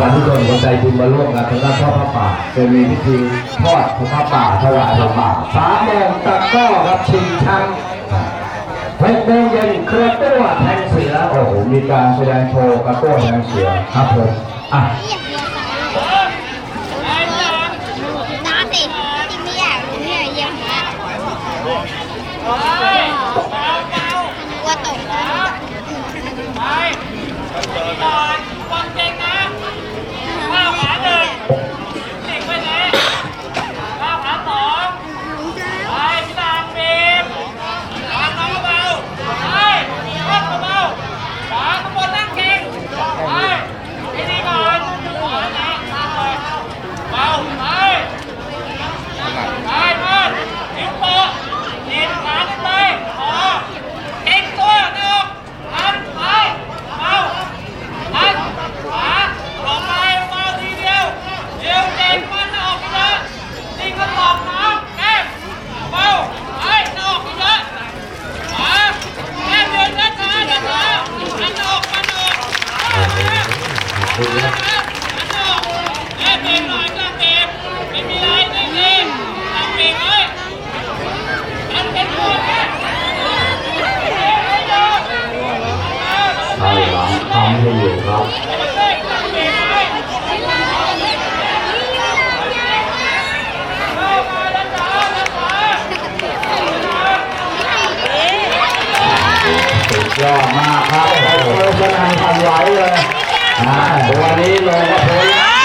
สาธุชนคนใจบุญมาร่วมกันทางด้านทอดพระป่าจะมีพิธีทอดพระป่าถวายพระป่าสามโมงตะก้อครับชิงชังหกโมงเย็นเครือตัวแทงเสือโอ้โหมีการแสดงโชว์กระตัวแทงเสือครับผมอะน้าติที่ไม่อยากรู้เนี่ยเยี่ยมมากกลัวตกแล้ว ก่อนวางเก่งนะก้าวขาหนึ่งเด็กไปไหนก้าวขาสองไปพี่ตามบีบวางน้องเบาไปรอบเบาขวาข้างบนนั่งเก่งไปไอ้นี่ก่อนขวานะตั้งเลยเบาไปไปเพื่อนนิ้วโป้ดีดขาขึ้นไปพอเก่งตัวหนึ่งหันไปเบา อันขวาลงไปเบาทีเดียวเดี๋ยวเด็กมันออกเยอะนี่ก็ตอกน้ำแก้มเบาไอ้ออกเยอะขวาแก้มเดินช้าช้าช้าอันออกมันออก อันออกแก้มเบรกหน่อยกลางเบรกไม่มีไรไม่มีกลางเบรกเลยอันเป็นตัวแก้มใช่หลังทำให้อยู่ครับสุดยอดมากครับโอ้โหสนั่นพันไวเลย อ่าตัวนี้ลงก็พ้น